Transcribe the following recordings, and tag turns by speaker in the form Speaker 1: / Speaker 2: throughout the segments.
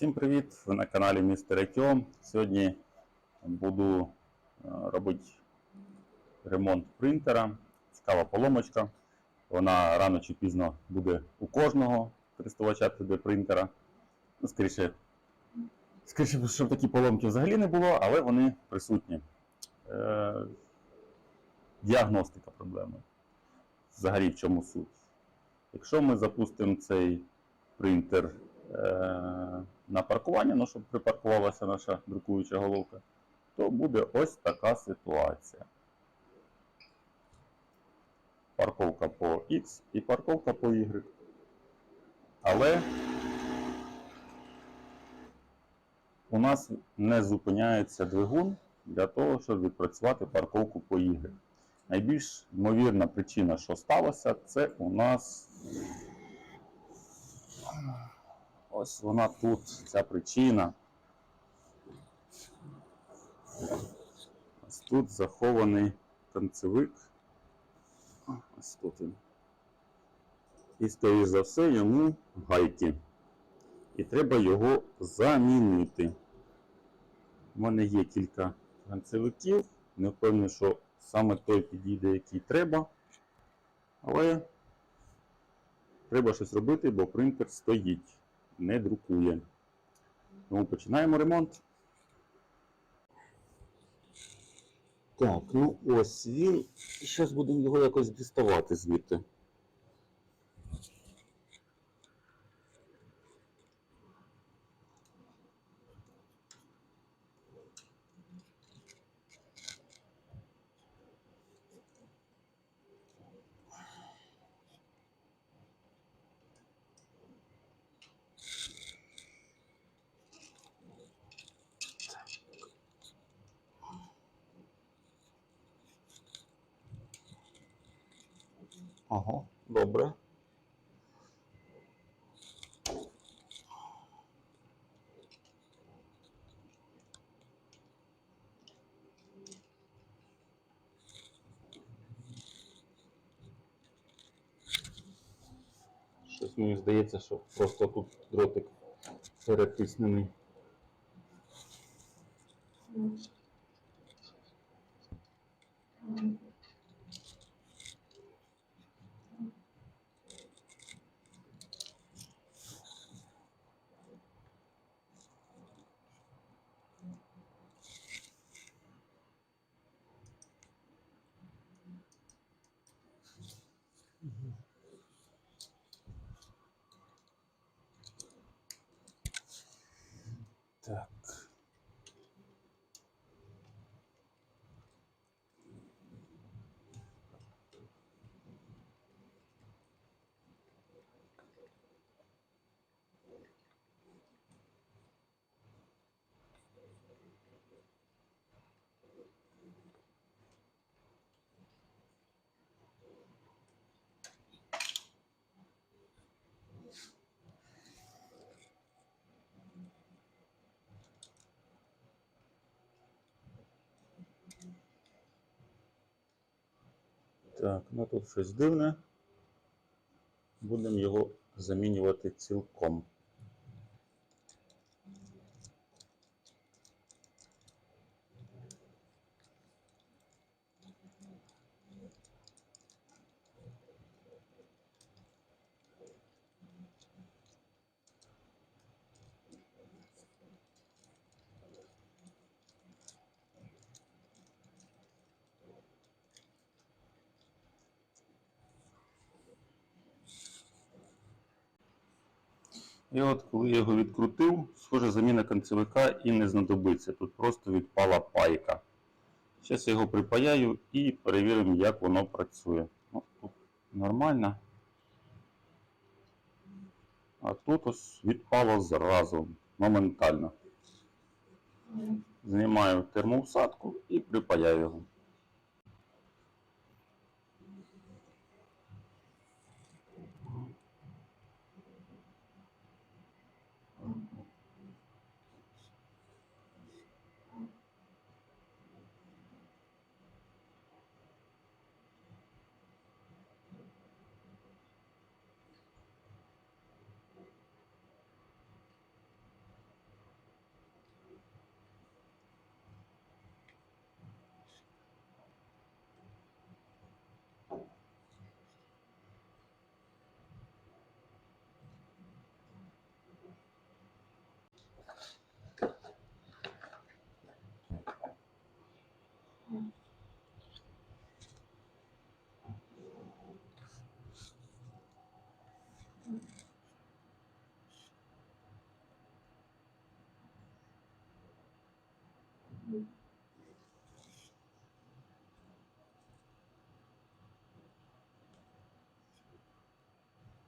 Speaker 1: Всім привіт! Ви на каналі Містер Екьо. Сьогодні буду е, робити ремонт принтера. Цікава поломочка. Вона рано чи пізно буде у кожного користувача 3D принтера. Ну, скоріше, скоріше, щоб такі поломки взагалі не було, але вони присутні. Е, діагностика проблеми. Взагалі в чому суть? Якщо ми запустимо цей принтер е, на паркування, ну, щоб припаркувалася наша друкуюча головка, то буде ось така ситуація. Парковка по X і парковка по Y. Але у нас не зупиняється двигун для того, щоб відпрацювати парковку по Y. Найбільш ймовірна причина, що сталося, це у нас Ось вона тут, ця причина. Ось тут захований танцевик. Ось тут він. І, скоріш за все, йому гайки. І треба його замінити. У мене є кілька танцевиків. Не впевнений, що саме той підійде, який треба. Але треба щось робити, бо принтер стоїть не друкує. Тому починаємо ремонт. Так, ну ось він. І зараз будемо його якось діставати звідти. Ага, добре. Щось мені здається, що просто тут дротик перетиснений. Так. Так, ну тут щось дивне. Будемо його замінювати цілком. І от коли я його відкрутив, схоже, заміна концевика і не знадобиться. Тут просто відпала пайка. Зараз я його припаяю і перевіримо, як воно працює. Ну, тут нормально. А тут ось відпало зразу, моментально. Знімаю термоусадку і припаяю його.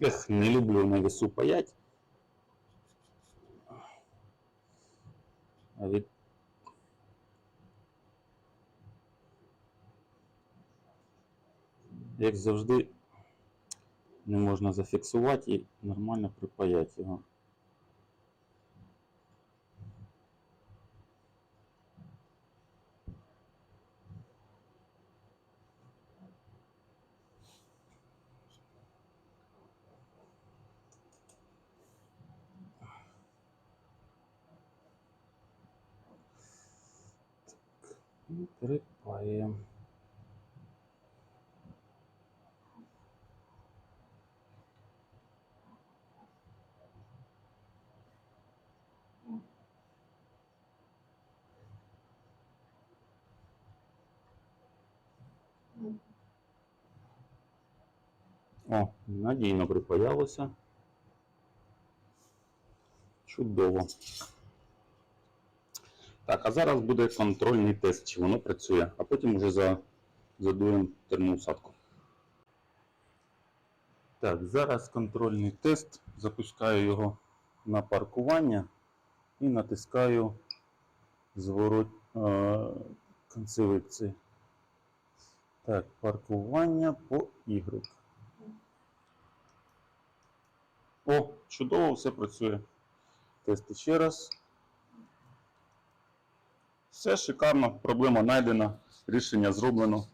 Speaker 1: Ех, не люблю на весу паять. А від... Як завжди, не можна зафіксувати і нормально припаяти його. І припаємо. О, надійно припаялося. Чудово. Так, а зараз буде контрольний тест, чи воно працює, а потім вже за, задуємо термоусадку. Так, зараз контрольний тест. Запускаю його на паркування і натискаю зворот е, концевиці. Так, паркування по Y. О, чудово, все працює. Тест ще раз. Все шикарно, проблема знайдена, рішення зроблено.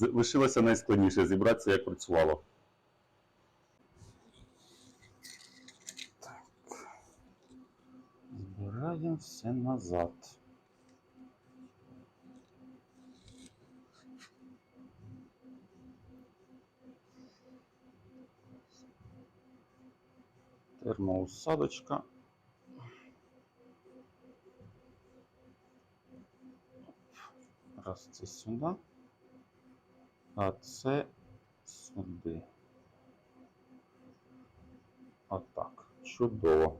Speaker 1: Лишилося найскладніше зібратися, як працювало. Так. Збираємо все назад. Термоусадочка. Раз це сюди, а це сюди. Отак. Чудово.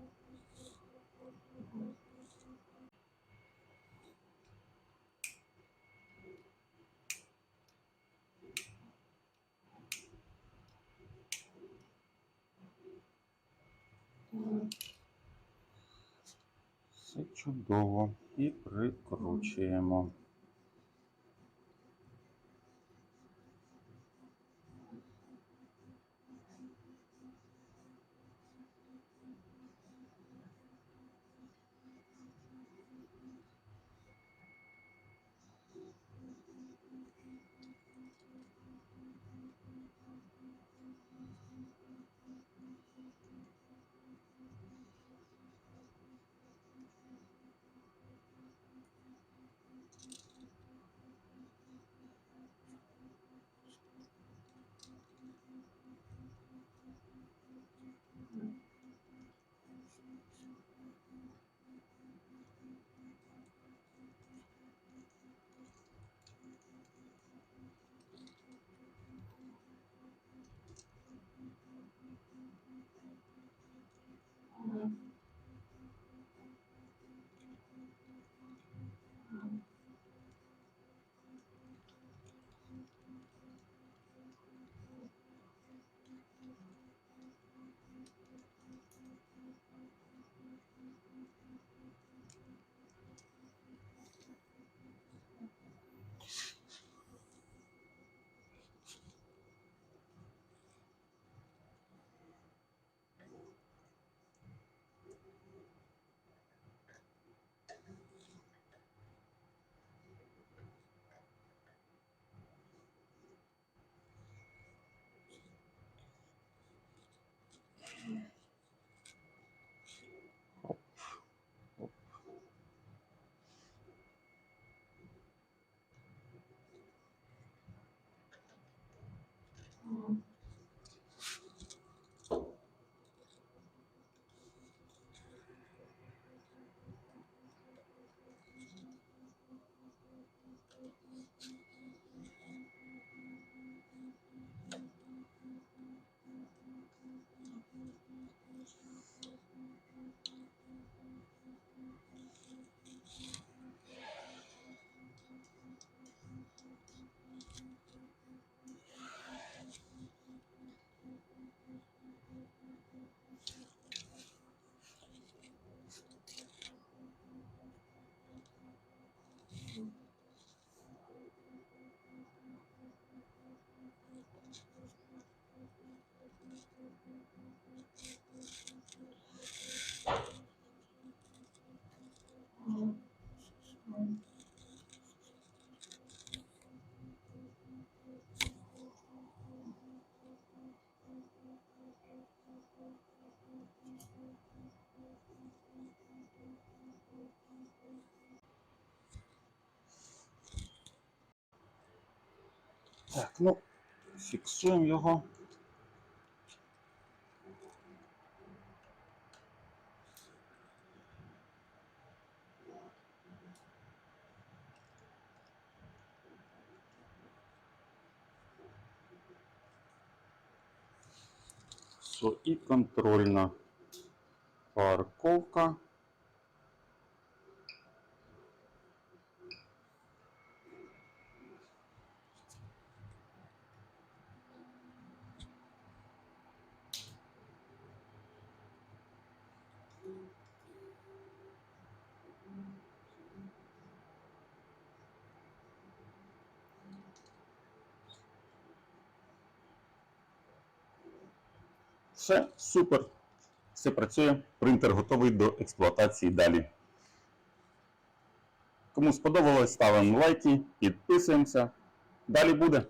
Speaker 1: Все чудово. І прикручуємо. Так, ну, фіксуємо його. І контрольна парковка. Все, супер. Все працює. Принтер готовий до експлуатації далі. Кому сподобалось, ставимо лайки, підписуємося. Далі буде.